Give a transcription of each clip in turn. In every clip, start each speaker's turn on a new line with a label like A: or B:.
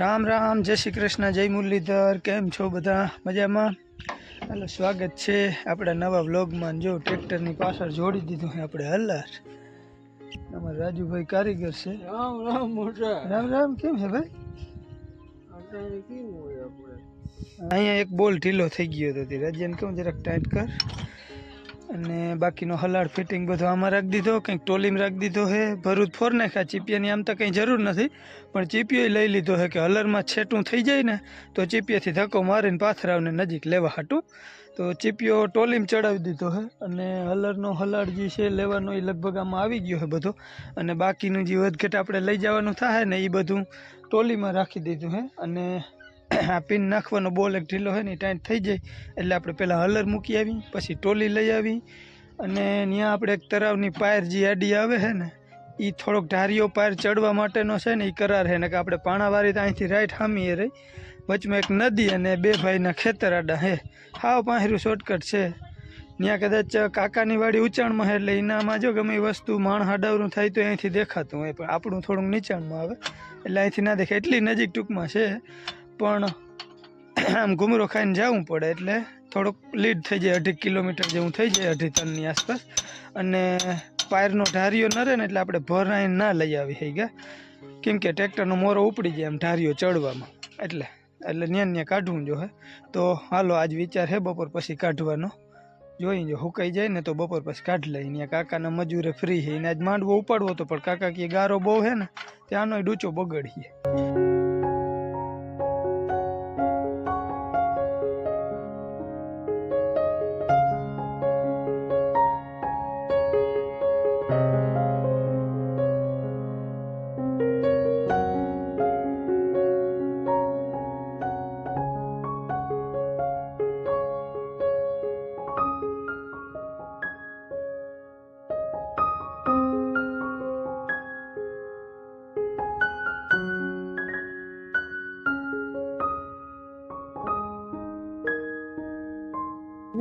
A: રામ રામ જય શ્રી કૃષ્ણ જય મુરલીધર કેમ છો બધા? મજામાં? હાલો સ્વાગત છે આપણા નવા વ્લોગમાં. જો ટ્રેક્ટરની પાછળ જોડી દીધું છે આપણે હલાર અમારા રાજુભાઈ કારીગર છે.
B: રામ રામ મોટા.
A: રામ રામ કેમ છે ભાઈ? અહીંયા એક બોલ ઢીલો થઈ ગયો હતો તે. રાજ્યને કહું જરાક ટાઈટ કર. અને બાકીનો હલાડ ફિટિંગ બધો આમાં રાખી દીધો, કંઈક ટોલીમાં રાખી દીધો છે ભરૂચ ફોર નાખ્યા ચીપિયાની આમ તો કંઈ જરૂર નથી, પણ ચીપિયો લઈ લીધો છે કે હલરમાં છેટું થઈ જાય ને, તો ચીપિયાથી ધક્કો મારીને પાથરાવને નજીક લેવા હાટું. તો ચીપિયો ટોલીમાં ચડાવી દીધો છે અને હલરનો હલાડ જે છે લેવાનો એ લગભગ આમાં આવી ગયો છે બધો. અને બાકીનું જે વધઘટ આપણે લઈ જવાનું થાય ને એ બધું ટોલીમાં રાખી દીધું હે. અને આ પિન નાખવાનો બોલ એક ઢીલો હોય ને ટાઈટ થઈ જાય. એટલે આપણે પહેલાં હલર મૂકી આવી, પછી ટોલી લઈ આવી. અને ત્યાં આપણે એક તરાવની પાયર જે આડી આવે છે ને એ થોડોક ઢારીઓ પાયર ચડવા માટેનો છે ને એ કરાર છે ને કે આપણે પાણાવાળી તો અહીંથી રાઈટ હામીએ રહી. વચમાં એક નદી અને બે ભાઈના ખેતર આડા હે. હાવ પાહેરું શોર્ટકટ છે. ત્યાં કદાચ કાકાની વાડી ઊંચાણમાં છે એટલે એનામાં જો ગમે એ વસ્તુ માણ હાડાવરું થાય તો અહીંથી દેખાતું હોય. પણ આપણું થોડુંક નીચાણમાં આવે. એટલે અહીંથી ના દેખાય. એટલી નજીક ટૂંકમાં છે. પણ આમ ઘૂમરો ખાઈને જવું પડે એટલે થોડુંક લીડ થઈ જાય, અઢી કિલોમીટર જેવું થઈ જાય, અઢી ટનની આસપાસ. અને પાયરનો ઢારીઓ ન રહે ને એટલે આપણે ભરાઈને ના લઈ આવી થઈ ગયા. કેમ કે ટ્રેક્ટરનો મોરો ઉપડી જાય એમ ઢારીઓ ચડવામાં. એટલે એટલે ન્યા ન્યા કાઢવું જો હે. તો હાલો, આજ વિચાર હે બપોર પછી કાઢવાનો. જોઈ જો, હુકાઈ જાય ને તો બપોર પછી કાઢ લઈએ. ત્યાં કાકાના મજૂરે ફ્રી છે એને આજ માંડવો ઉપાડવો તો પણ કાકા કે ગારો બહુ છે ને ત્યાંનો ડૂચો બગડીએ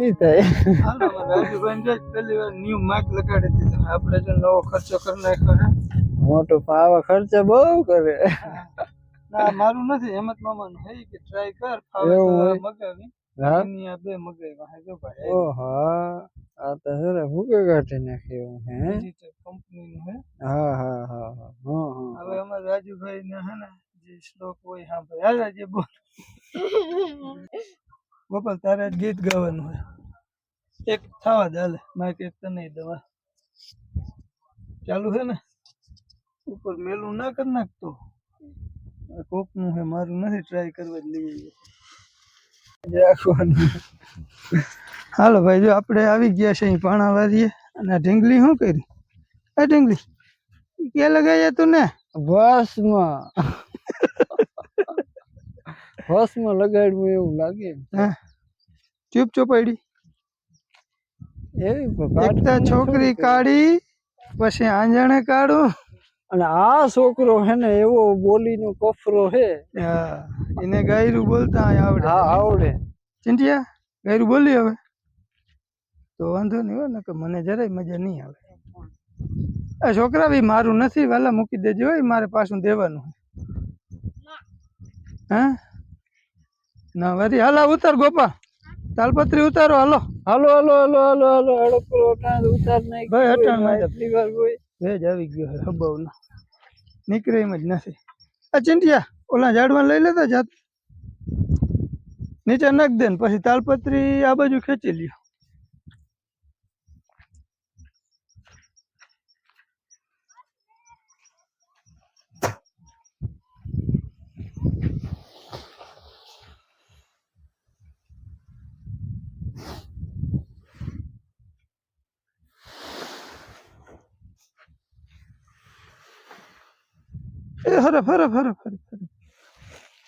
B: નહીં થાય
A: રાજુભાઈ પહેલી વાર ન્યુ માઇક લગાડી દીધો આપણે જો નવો ખર્ચો કરી નાખ્યો છે
B: મોટો પાવા ખર્ચો બહુ કરે.
A: ના મારું નથી હેમંત મામાનું હે કે ટ્રાય કર ફાવે? મગાવી.
B: હા?
A: બે મગાવ્યા હે જો ભાઈ.
B: ઓહા આ તો સર ભૂકે કાઢી નાખી એવું હે?
A: કંપની નું હે
B: હા હા હા. હા હા હા.
A: હવે અમારા રાજુભાઈ ને હે ને જે શ્લોક હોય હા ભાઈ. હાલ જે બોલ. ગોપાલ તારે ગીત ગાવાનું હોય. એક થવા દે હાલે માઇક એક તને દવા. ચાલુ છે ને? ઉપર મેલું ના કરી નાખતો. આ કોકનું હે, મારું નથી ટ્રાય કરવા જ લઈએ
B: રાખવાનું
A: હાલો ભાઈ, જો આપણે આવી ગયા છે અહીં પાણા વારીએ, અને આ ઢીંગલી શું કરી? એ ઢીંગલી? કે લગાવ્યા તું ને?
B: બસમાં બસમાં લગાડવું એવું લાગે
A: હા. ચૂપ ચોપાડી
B: એવી પણ
A: એક તો
B: કાઢવાનું
A: છોકરી કાઢી પછી આંજણે કાઢું.
B: અને આ છોકરો હે ને એવો બોલીનો કફરો હે.
A: હા એને ગાયરું બોલતા આવડે.
B: હા આવડે.
A: ચિંટિયા ગાયરું બોલી હવે. તો વાંધો નહીં હોય ને કે મને જરાય મજા નહીં આવે. આ છોકરા બી મારું નથી વાલા મૂકી દેજો મારે પાછું દેવાનું હા? ના વરી હાલા ઉતાર ગોપા. તાલપત્રી ઉતારો હાલો.
B: હાલો હાલો હાલો હાલો હાલો હાલો ઉતાર ઉતાર નહીં
A: ભાઈ, હટાણમાં જા.
B: દીવાર કોઈ
A: ભેજ આવી ગયો છે હબાવનો નીકળે એમ જ નથી. આ ચિંટિયા ઓલા ઝાડમાં લઈ લેતા જાત. નીચે નાખ દે ને પછી તાલપત્રી આ બાજુ ખેંચી લ્યો. એ હરફ હરફ હરફ હરફ હરફ.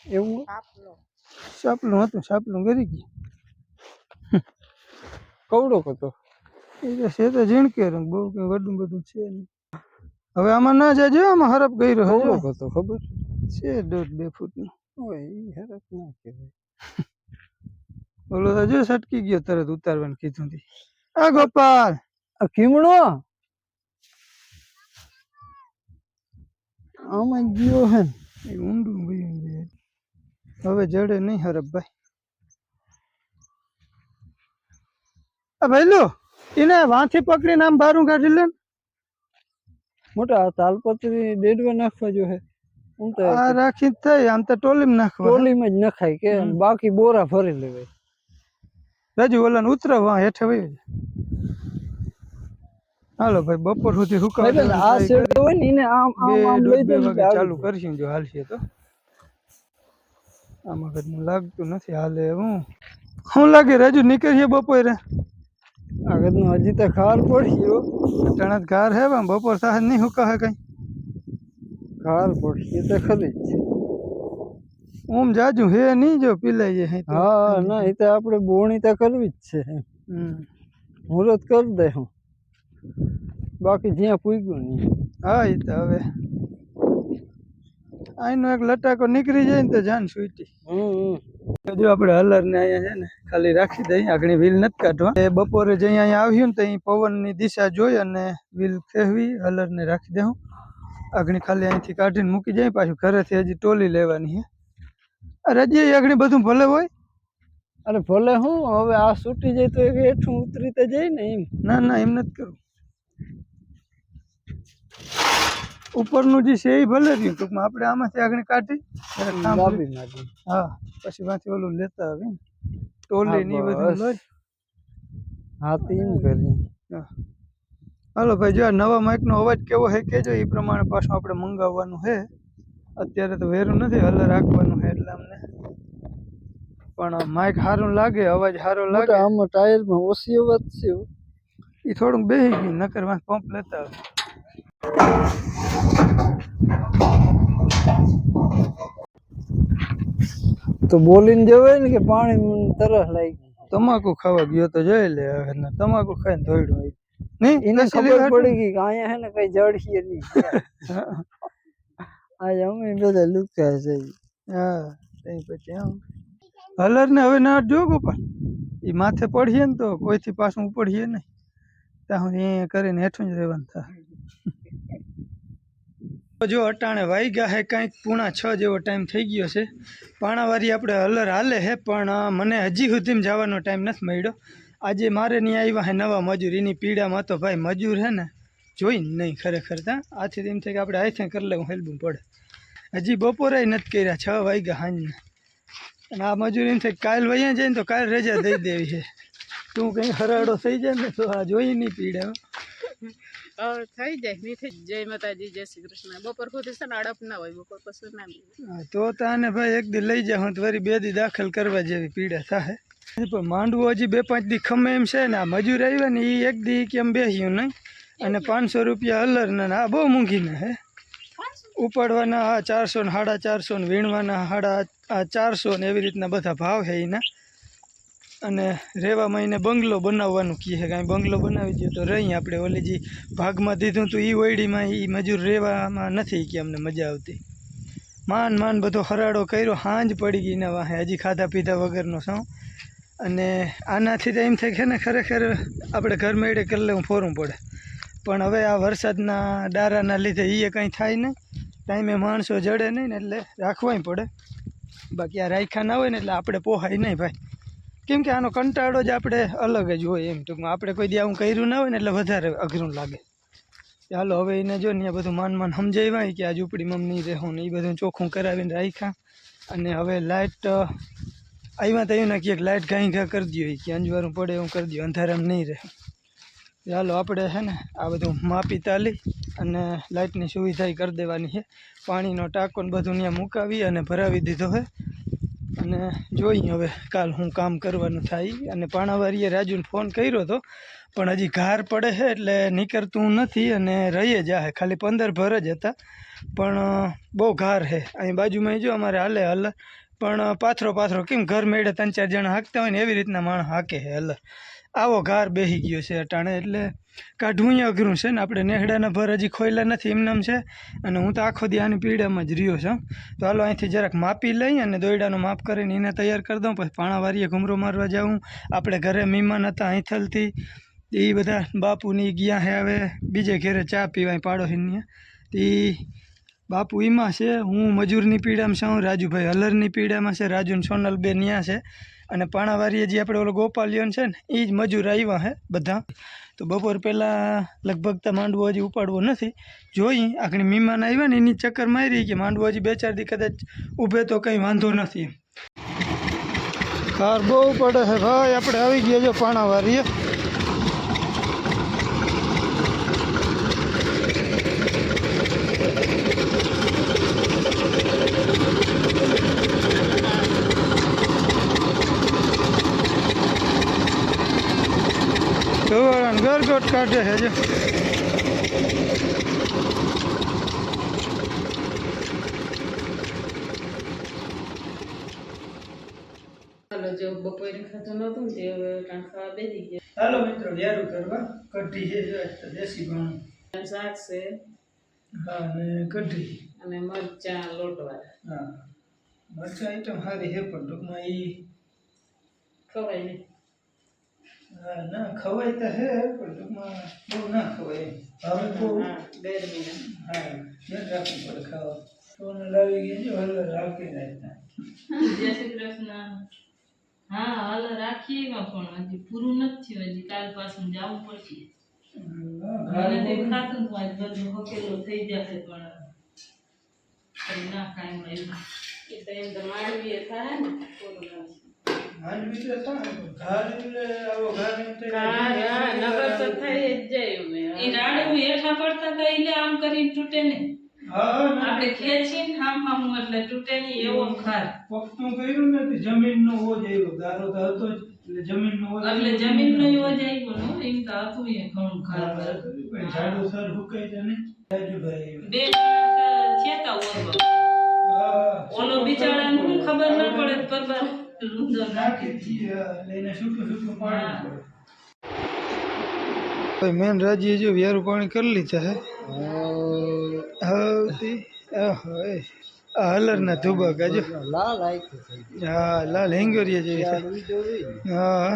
B: એવું?
A: સાપલું હતું સાપલું ગરી ગયું.
B: કવડો કતો
A: એ તો છે તો ઝીણકે રંગ બહુ કઈ વડું બધું છે નહીં. હવે આમાં ના જાય આમાં હરફ ગયો
B: કવડો
A: હજો
B: કતો ખબર?
A: છે દોઢ બે ફૂટનો.
B: ઓય હરફ ના કહેવાય.
A: ઓલો તો જો સટકી ગયો તરત ઉતારવાનું કીધું તી. આ ગોપાલ!
B: આ કીમણો? આમાં ગયો હે ને
A: ઊંડું જાય હવે જડે નહીં હરફભાઈ આ ભાઈ લો એને વાંથી પકડીને આમ બારું કાઢી લે.
B: મોટા તાલપત્રી દેડવા નાખવા જો હે. તો
A: આ રાખી થઈ આમ તો ટોલીમાં નાખવા.
B: ટોલીમાં જ નખાય કે બાકી બોરા ભરી લેવાય.
A: રાજુ ઓલા ઉતરાવ હેઠે વહી. હાલો ભાઈ બપોર સુધી હુકાવા
B: એટલે
A: દેવાનું
B: આ
A: try
B: શેડ
A: કરી.
B: હોય ને એને આમ
A: બે
B: આમ આમ લઈ
A: દોઢ બે
B: જાય
A: વાગે ચાલુ કરશું જો હાલશે તો. આમાં કદનું લાગતું નથી હાલે હું શું લાગે રાજુ નીકળીએ બપોરે?
B: આગળનું હજી તો ખાર પડી ગયો
A: અટાણા જ ગાર હે પણ બપોર સાહેબ નહીં હુકા હે કઈ?
B: ખાર પડી એ તો ખરી જ છે.
A: ઓમ જાજુ હે નહીં જો પીલાઈએ હે તો.
B: હા ના એ તો આપણે બોણી તો કરવી જ છે.
A: હમ.
B: મુહૂર્ત કરી દે હું. બાકી જ્યાં પૂગ્યું નહીં
A: હા એ તો હવે અહીંનો એક લટાકો નીકળી જાય ને તો જાન સુઈટી જો આપણે હલર ને અહીંયા છે ને ખાલી રાખી દઈએ આગળ વ્હીલ નથી કાઢવા. એ બપોરે જે અહીંયા આવ્યું ને તો અહીં પવનની દિશા જોઈ અને વ્હીલ ફેરવી હલરને રાખી દઉં આગળ ખાલી અહીંથી કાઢીને મૂકી જાય પાછું ઘરેથી હજી ટોલી લેવાની છે. અરે હજી આગળ બધું ભલે હોય.
B: અરે ભલે હું હવે આ છૂટી જાય તો હેઠું ઉતરી તો જાય ને એમ.
A: ના ના એમ નથી કરવું. ઉપરનું જે છે એ ભલે રહ્યું ટૂંકમાં આપણે આમાંથી આગળ કાઢી હા પછી માંથી ઓલું લેતા આવી ને ટોલી ને બધું લઈ.
B: હા તો એમ કરી.
A: હાલો ભાઈ જો આ નવા માઇકનો અવાજ કેવો છે કેજો એ પ્રમાણે પાછું આપણે મંગાવવાનું છે. અત્યારે તો વેરું નથી હલર રાખવાનું છે એટલે અમને. પણ માઇક સારું લાગે અવાજ સારો લાગે.
B: આમાં ટાયરમાં ઓછી અવાજ છે
A: એ થોડુંક બેસી ગયું નકર પંપ લેતા આવે.
B: તો બોલીને જવાય ને કે પાણી મને તરસ લાગી
A: તમાકુ ખાવા ગયો તો જોઈ લે હવે ને તમાકુ ખાઈને ધોઈડું હોય. નહીં
B: એને
A: બેસી
B: ખબર
A: લેવા
B: પડી ગઈ કે અહીંયા હે ને કઈ જડશે નહીં
A: હા.
B: આજે અમે બધા લુકા છે.
A: હા તઈ પછી આમ હલર ને હવે ના જો ગોપાલ એ માથે પડીએ ને તો કોઈથી પાછું ઉપડીએ નહીં. ત્યાં સુધી અહીંયા કરીને હેઠું જ રહેવાનું થાય. જો અટાણે વાગ્યા હે, કાંઈક પૂણા છ જેવો ટાઈમ થઈ ગયો છે. પાણાવારી આપણે હલર હાલે હે, પણ મને હજી સુધીમાં જવાનો ટાઈમ નથી મળ્યો. આજે મારે નહીં આવ્યા હે નવા મજૂર, એની પીડામાં તો ભાઈ મજૂર હે ને જોઈને નહીં ખરેખર ત્યાં આથી એમ થાય કે આપણે થાય કરી લેવું હેલવું પડે. હજી બપોરે નથી કર્યા, છ વાગ્યા સાંજના અને આ મજૂરી એમ થાય કાલ વહીએ જાય ને તો કાલ રજા દઈ દેવી છે. તું કંઈ હરાડો થઈ જાય ને તો આ જોઈ નહીં પીડે
C: થઈ જાય થઈ જાય. માતાજી, જય શ્રી કૃષ્ણ. બપોર સુધી છે ને અડપ ના હોય, બપોર પછી ના
A: તો તાને ભાઈ એક દી લઈ હું તો વરી બે દી દાખલ કરવા જેવી પીડા થાય પણ માંડવું હજી બે પાંચ દી ખમે એમ છે ને, આ મજૂર આવ્યા ને એ એક દી કેમ બેસ્યું નહીં. અને પાંચસો રૂપિયા અલર ને આ બહુ મૂંઘીના હે. ઉપાડવાના આ ચારસો ને, સાડા ચારસો ને, વીણવાના સાડા આ ચારસો ને, એવી રીતના બધા ભાવ છે એના. અને રહેવામાં એને બંગલો બનાવવાનું કહે છે. કાંઈ બંગલો બનાવી દો તો રહી આપણે. ઓલી જે ભાગમાં દીધું તો એ ઓયડીમાં એ મજૂર રહેવામાં નથી કે અમને મજા આવતી. માન માન બધો હરાડો કર્યો, હાંજ પડી ગઈ ને વાહે. હજી ખાધા પીધા વગરનો સૌ અને આનાથી તો એમ થાય કે ને ખરેખર આપણે ઘર મેળે કરી લેવું ફોરવું પડે. પણ હવે આ વરસાદના ડારાના લીધે એ કંઈ થાય નહીં. ટાઈમે માણસો જડે નહીં ને એટલે રાખવાય પડે. બાકી આ રાખ્યા ના હોય ને એટલે આપણે પોહાય નહીં ભાઈ. કેમ કે આનો કંટાળો જ આપણે અલગ જ હોય એમ. ટૂંકમાં આપણે કોઈ દી આવું કર્યું ના હોય ને એટલે વધારે અઘરું લાગે. ચાલો હવે એને જો ને બધું માન માન સમજાવ્યા કે આ ઝૂંપડીમાં નહીં રહેવું ને એ બધું ચોખ્ખું કરાવીને રાખ્યા. અને હવે લાઇટ આવ્યા તો એવું નાખીએ કે લાઇટ ઘાઈ ઘા કરી દો કે અંજવારું પડે એવું કરી દો અંધારામાં નહીં રહે. ચાલો આપણે છે ને આ બધું માપી તાલી અને લાઇટની સુવિધા કરી દેવાની છે. પાણીનો ટાંકો ને બધું ત્યાં મુકાવી અને ભરાવી દીધો છે અને જોઈએ હવે કાલ હું કામ કરવાનું થાય અને પાણાવારીએ રાજુને ફોન કર્યો હતો પણ હજી ઘાર પડે છે એટલે નીકળતું નથી અને રહીએ જાહે. ખાલી પંદર ભર જ હતા, પણ બહુ ઘાર છે. અહીં બાજુમાં જો અમારે હાલે હલ. પણ પાથરો પાથરો કેમ ઘર મેળે ત્રણ ચાર જણા હાંકતા હોય ને એવી રીતના માણસ હાંકે છે હલ. આવો ઘાર બેસી ગયો છે અટાણે એટલે કાઢવું અઘરું છે ને આપણે નેહડાના ભર હજી ખોયલા નથી એમનામ છે. અને હું તો આખો દી આની પીડામાં જ રહ્યો છું. તો હાલો અહીંથી જરાક માપી લઈ અને દોયડાનું માપ કરીને એને તૈયાર કરી દઉં. પછી પાણાવારીએ ઘૂમરો મારવા જાઉં. આપણે ઘરે મહેમાન હતા અહીંથલથી એ બધા બાપુની ગયા હે હવે બીજે ઘેરે ચા પીવાય પાડોશીની એ બાપુ એમાં છે, હું મજૂરની પીડામાં છું, રાજુભાઈ હલરની પીડામાં છે રાજુ સોનલ બે ન્યા છે. અને પાણાવારીએ જે આપણે ઓલો ગોપાલિયન છે ને એ જ મજૂર આવ્યા હે બધા. તો બપોર પહેલાં લગભગ તો માંડવો હજી ઉપાડવો નથી. જોઈ આખણી મહેમાન આવ્યા ને, એની ચક્કર મારી કે માંડવો હજી બે ચાર દી કદાચ ઊભે તો કંઈ વાંધો નથી. કાર બહુ પડે છે ભાઈ, આપણે આવી ગયા જો પાણાવારીએ. કાઢે છે જો.
C: ચાલો જો બપોરે ખાતું નહોતું તે હવે કાંઈ ખાવા બેસી ગયા.
A: ચાલો મિત્રો વ્યારું કરવા. કઢી છે દેશી ભાણું.
C: શાક છે.
A: હા અને કઢી.
C: અને મરચાં લોટવાળા.
A: હા. મરચાં આઈટમ સારી છે પણ ટૂંકમાં એ
C: ખવાય નહીં.
A: ના ખવાય તો હે પણ ટૂંકમાં બહુ ના ખવાય હવે બહુ
C: હા ગરમીના
A: હા ધ્યાન રાખવું પડે ખાવા. ફોન લાવી ગયા છે હલો રાખી રાખતા
D: જય શ્રી કૃષ્ણ. હા હાલ રાખીએ એમાં પણ. હજી પૂરું નથી હજી કાલ પાછું જવું પડશે. મને તો એમ થાતું હતું આજ બધું હકેલું થઈ જશે પણ ના કાંઈ મળ્યું.
C: એ તો એમ તો માંડવીએ થાય ને નગર તો થઈ જ જાય અમે
D: એ રાડું હેઠા પડતા હતા એટલે આમ કરીને તૂટે ને
A: હા હા ના
D: આપણે ખેંચીને હામ હામ એટલે તૂટે નહીં એવો ખાર
A: પગતું કર્યું નથી જમીનનો ઓજ આવ્યો ગારો તો હતો જ એટલે જમીનનો ઓજ
D: એટલે જમીનનો એવો જ આવ્યો ને હો, એમ તો હતું એ ઘણું ખાર
A: પણ ઝાડુ સર હુકાય છે ને? રાજુભાઈ
D: બે જણા થયા તા ઓરવા.
A: હા
D: ઓલો બિચારાને શું ખબર ના પડે પરબાર
A: પડે મેન રાજીએ જો વ્યારું પાણી કરી લીધા હે. હવે આ હલરના ધુબા કાજો
B: લાલ
A: હા લાલ હેંગોરિયા જેવી હા.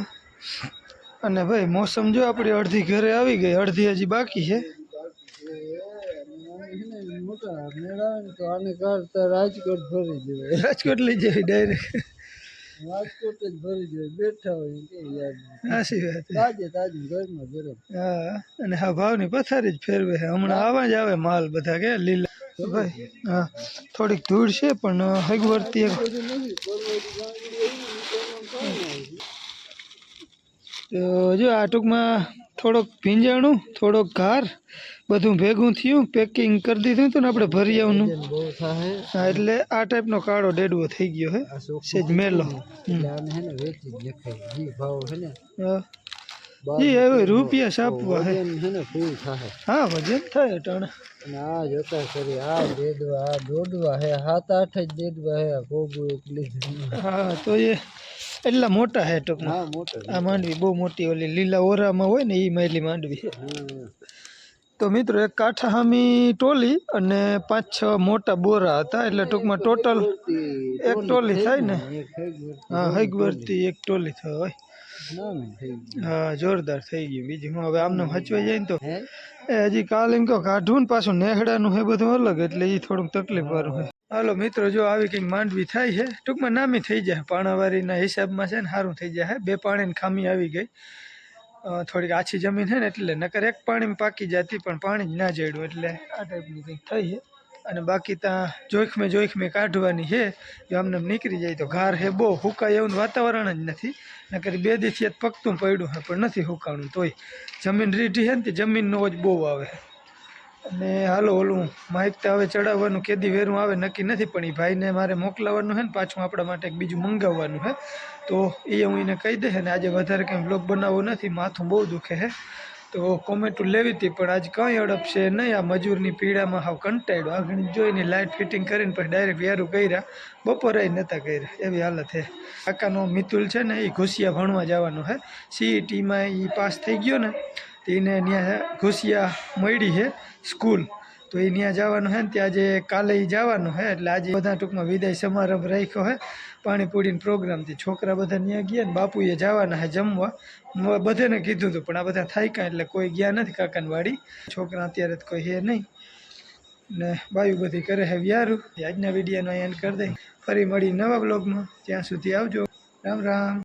A: અને ભાઈ મોસમ જો આપણી અડધી ઘરે આવી ગઈ અડધી હજી બાકી છે.
B: મોટા મેળા ને તો આને કરતા રાજકોટ ભરી જવાય
A: રાજકોટ લઈ જવી ડાયરેક્ટ
B: રાજકોટ જ ભરી ગયો બેઠા હોય કે
A: સાચી વાત.
B: તાજે તાજું ઘરમાં ગરમ.
A: હા અને હા ભાવની પથારી જ ફેરવે છે. હમણાં આવા જ આવે માલ બધા કે લીલા. ભાઈ હા થોડીક ધૂળ છે પણ હગવર્તી એક. તો જો આ ટૂંકમાં થોડોક ભીંજાણું થોડોક ઘાર બધું ભેગું થયું પેકિંગ કરી દીધું હતું ને આપણે ભરી
B: બહુ
A: હા એટલે આ ટાઈપનો કાળો ડેડવો થઈ ગયો હે સેજ મેલો.
B: જ
A: હવે રૂપિયા છાપવા હે.
B: હે
A: વજન થાય
B: ટાણે આ જોતા કરી આ દેડવા આ દોડવા હે સાત આઠ જ દેડવા હે ભોગું એક
A: હા તો એ એટલા મોટા હે ટૂંકમાં. આ માંડવી બહુ મોટી ઓલી લીલા ઓરામાં હોય ને એ મેલી માંડવી. તો મિત્રો એક કાંઠા હામી ટોલી અને પાંચ છ મોટા બોરા હતા. એટલે ટૂંકમાં ટોટલ એક ટોલી થાય ને? હા હૈગવરથી એક ટોલી થાય હોય. હા જોરદાર થઈ ગયું. બીજું હવે આમને હચવાઈ જાય ને તો એ હજી કાલ એમ કહો કાઢવું ને પાછું નેહડાનું હે બધું અલગ એટલે એ થોડુંક તકલીફ વાળું હોય. હાલો મિત્રો જો આવી કંઈક માંડવી થાય છે ટૂંકમાં નામી થઈ જાય. પાણાવારીના હિસાબમાં છે ને સારું થઈ જાય. બે પાણીની ખામી આવી ગઈ. થોડીક આછી જમીન છે ને એટલે નકર એક પાણીમાં પાકી જતી, પણ પાણી જ ના જડ્યું એટલે આ ટાઈપની કંઈક થઈ છે. અને બાકી ત્યાં જોખમે જોખમે કાઢવાની છે. જો આમને નીકળી જાય તો ઘાર હે બહુ, હુકાય એવું વાતાવરણ જ નથી. નકર બે દિવસથી જ પકતું પડ્યું હે પણ નથી હુકાણું તોય. જમીન રીઢી છે ને તે જમીનનો જ બહુ આવે. અને હાલો, ઓલું માઇક તો હવે ચડાવવાનું, કેદી વેરું આવે, નક્કી નથી, પણ એ ભાઈને મારે મોકલાવવાનું છે ને, પાછું આપણા માટે એક બીજું મંગાવવાનું છે તો એ હું એને કહી દે ને આજે વધારે કંઈ બ્લોગ બનાવવો નથી, માથું બહુ દુખે છે તો કોમેન્ટો લેવી હતી, પણ આજ કંઈ અડપશે નહીં, આ મજૂરની પીડામાં હાવ કંટાળ્યો. આગળ જોઈને લાઇટ ફિટિંગ કરીને પછી ડાયરેક્ટ વ્યારું કર્યા. બપોરે નહોતા કર્યા, એવી હાલત છે કાકાનો મિતુલ છે ને એ ઘુસિયા ભણવા જવાનો છે સીઈટીમાં એ પાસ થઈ ગયો ને એને ત્યાં ઘુસિયા મળી છે સ્કૂલ. તો એ ત્યાં જવાનું છે ને ત્યાં આજે કાલે જવાનું છે, એટલે આજે બધા ટૂંકમાં વિદાય સમારંભ રાખ્યો છે, પાણીપુરીનો પ્રોગ્રામથી છોકરા બધા ત્યાં ગયા ને બાપુએ જવાના છે જમવા. બધાને કીધું હતું પણ આ બધા થાય કાંઈ, એટલે કોઈ ગયા નથી કાકાની વાડી છોકરા અત્યારે તો કોઈ હે નહીં. ને બાયું બધી કરે હે વ્યારું. આજના વિડીયોનો એન્ડ કરી દઈ. ફરી મળી નવા બ્લોગમાં ત્યાં સુધી આવજો. રામ રામ.